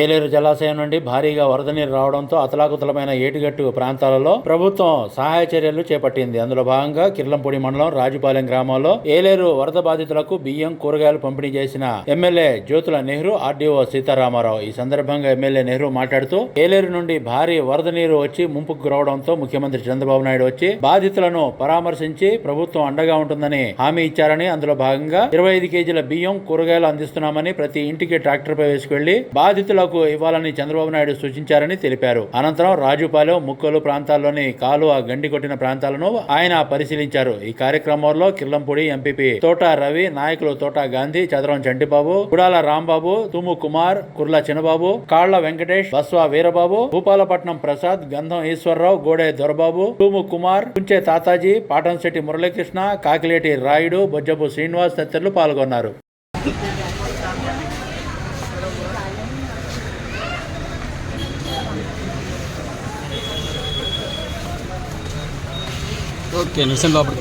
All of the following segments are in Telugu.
ఏలేరు జలాశయం నుండి భారీగా వరద నీరు రావడంతో అతలాకుతలమైన ఏటిగట్టు ప్రాంతాలలో ప్రభుత్వం సహాయ చర్యలు చేపట్టింది. అందులో భాగంగా కిర్లంపూడి మండలం రాజుపాలెం గ్రామంలో ఏలేరు వరద బాధితులకు బియ్యం కూరగాయలు పంపిణీ చేసిన ఎమ్మెల్యే జ్యోతుల నెహ్రూ ఆర్డీఓ సీతారామారావు. ఈ సందర్భంగా ఎమ్మెల్యే నెహ్రూ మాట్లాడుతూ ఏలేరు నుండి భారీ వరద నీరు వచ్చి ముంపుకు గురవడంతో ముఖ్యమంత్రి చంద్రబాబు నాయుడు వచ్చి బాధితులను పరామర్శించి ప్రభుత్వం అండగా ఉంటుందని హామీ ఇచ్చారని అందులో భాగంగా ఇరవై ఐదు కేజీల బియ్యం కూరగాయలు అందిస్తున్నామని ప్రతి ఇంటికి ట్రాక్టర్ పై బాధితుల బాధితులకు ఇవ్వాలని చంద్రబాబు నాయుడు సూచించారని తెలిపారు. అనంతరం రాజుపాలెం ముక్కలు ప్రాంతాల్లోని కాలువ గండి కొట్టిన ప్రాంతాలను ఆయన పరిశీలించారు. ఈ కార్యక్రమంలో కిర్లంపూడి ఎంపీపీ తోట రవి నాయకులు తోట గాంధీ చదరం చంటిబాబు గుడాల రాంబాబు తుము కుమార్ కుర్ల చిన్నబాబు కాళ్ళ వెంకటేష్ బస్వా వీరబాబు భూపాలపట్నం ప్రసాద్ గంధం ఈశ్వరరావు గోడే దొరబాబు తుము కుమార్ కుంచే తాతాజీ పాటంశెట్టి మురళీకృష్ణ కాకిలేటి రాయుడు బొజ్జపు శ్రీనివాస్ తదితరులు పాల్గొన్నారు. ఓకే నిమిషం లోపల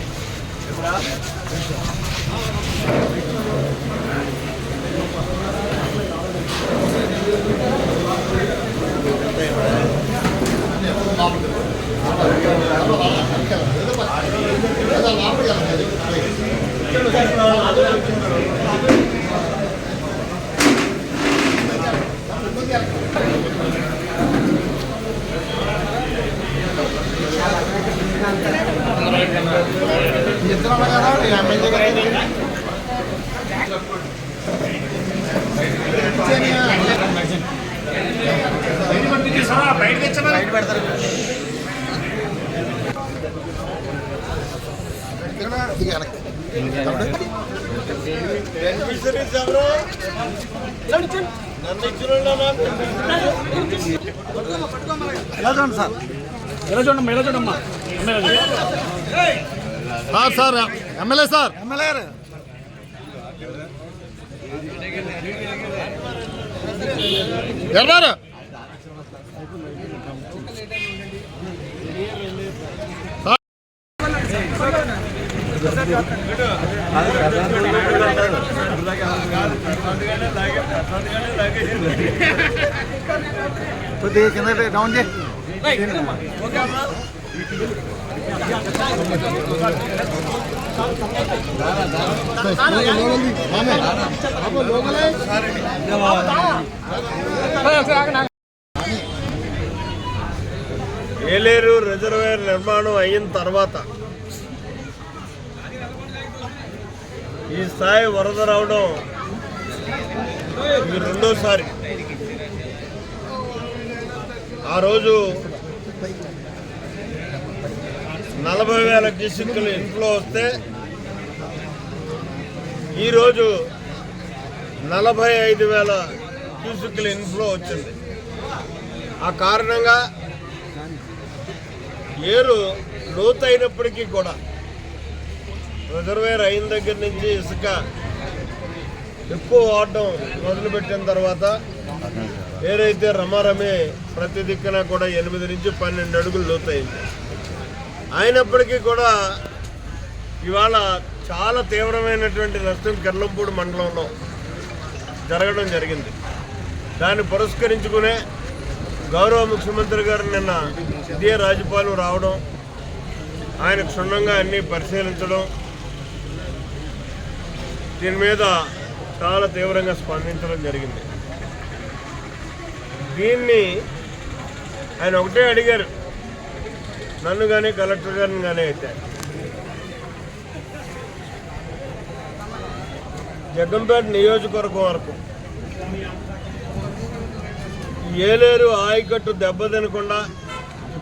ఎలా చూడమ్మా ఎలా చూడమ్మా sir sir MLA sir. MLA ఎల్లారు కొద్దిగా కింద డౌన్ చేయి. ఏలేరు నిర్మాణం అయిన తర్వాత ఈ స్థాయి వరద రావడం ఇది రెండోసారి. ఆ రోజు నలభై వేల క్యూసిక్లు ఇన్ఫ్లో వస్తే ఈరోజు నలభై ఐదు వేల క్యూసిక్లు ఇన్ఫ్లో వచ్చింది. ఆ కారణంగా ఏరు లోతైనప్పటికీ కూడా రిజర్వేర్ అయిన దగ్గర నుంచి ఇసుక ఎక్కువ వాడడం మొదలుపెట్టిన తర్వాత ఏదైతే రమారమే ప్రతి దిక్కున కూడా ఎనిమిది నుంచి పన్నెండు అడుగులు లోతైంది. అయినప్పటికీ కూడా ఇవాళ చాలా తీవ్రమైనటువంటి నష్టం కెర్లంపూడి మండలంలో జరగడం జరిగింది. దాన్ని పురస్కరించుకునే గౌరవ ముఖ్యమంత్రి గారు నిన్న ఇదే రాజ్యపాలు రావడం ఆయన క్షుణ్ణంగా అన్నీ పరిశీలించడం దీని మీద చాలా తీవ్రంగా స్పందించడం జరిగింది. దీన్ని ఆయన ఒకటే అడిగారు. నన్ను కానీ కలెక్టర్ గారిని కానీ అయితే. జగ్గంపేట నియోజకవర్గం వరకు ఏలేరు ఆయకట్టు దెబ్బతినకుండా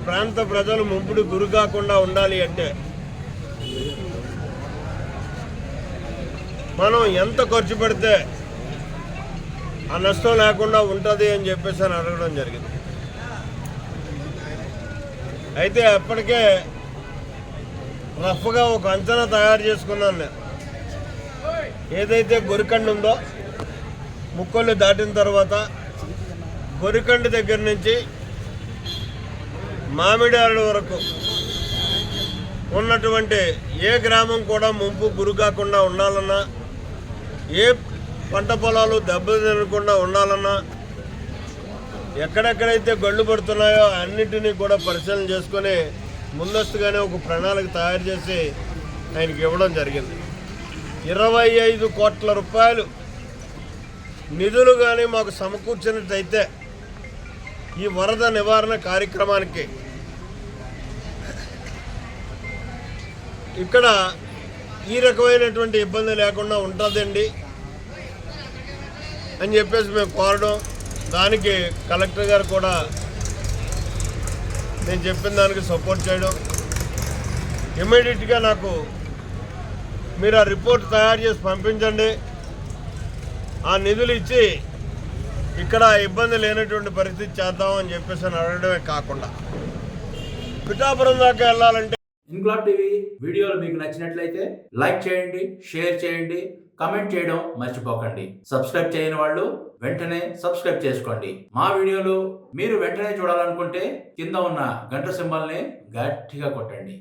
ప్రాంత ప్రజలు ముంపుడు గురి కాకుండా ఉండాలి అంటే మనం ఎంత ఖర్చు పెడితే ఆ నష్టం లేకుండా ఉంటుంది అని చెప్పేసి అని అడగడం జరిగింది. అయితే అప్పటికే రఫ్గా ఒక అంచనా తయారు చేసుకున్నాను నేను. ఏదైతే గొరికండ ఉందో ముక్కొల్లు దాటిన తర్వాత కొరికండి దగ్గర నుంచి మామిడాడు వరకు ఉన్నటువంటి ఏ గ్రామం కూడా ముంపు గురి కాకుండా ఉండాలన్నా ఏ పంట పొలాలు దెబ్బతినకుండా ఉండాలన్నా ఎక్కడెక్కడైతే గళ్ళు పడుతున్నాయో అన్నిటినీ కూడా పరిశీలన చేసుకొని ముందస్తుగానే ఒక ప్రణాళిక తయారు చేసి ఆయనకి ఇవ్వడం జరిగింది. ఇరవై ఐదు కోట్ల రూపాయలు నిధులు కానీ మాకు సమకూర్చినట్టయితే ఈ వరద నివారణ కార్యక్రమానికి ఇక్కడ ఈ రకమైనటువంటి ఇబ్బంది లేకుండా ఉంటుందండి అని చెప్పేసి మేము కోరడం. దానికి కలెక్టర్ గారు కూడా నేను చెప్పిన దానికి సపోర్ట్ చేయడం. ఇమ్మీడియట్గా నాకు మీరు ఆ రిపోర్ట్ తయారు చేసి పంపించండి. ఆ నిధులు ఇచ్చి ఇక్కడ ఇబ్బంది లేనటువంటి పరిస్థితి చేద్దామని చెప్పేసి అడగడమే కాకుండా పిఠాపురం దాకా వెళ్ళాలంటే ఇన్క్లాబ్ టీవీ వీడియోలు మీకు నచ్చినట్లయితే లైక్ చేయండి షేర్ చేయండి కమెంట్ చేయడం మర్చిపోకండి. సబ్స్క్రైబ్ చేయని వాళ్ళు వెంటనే సబ్స్క్రైబ్ చేసుకోండి. మా వీడియోలు మీరు వెంటనే చూడాలనుకుంటే కింద ఉన్న గంట సింబల్ని గట్టిగా కొట్టండి.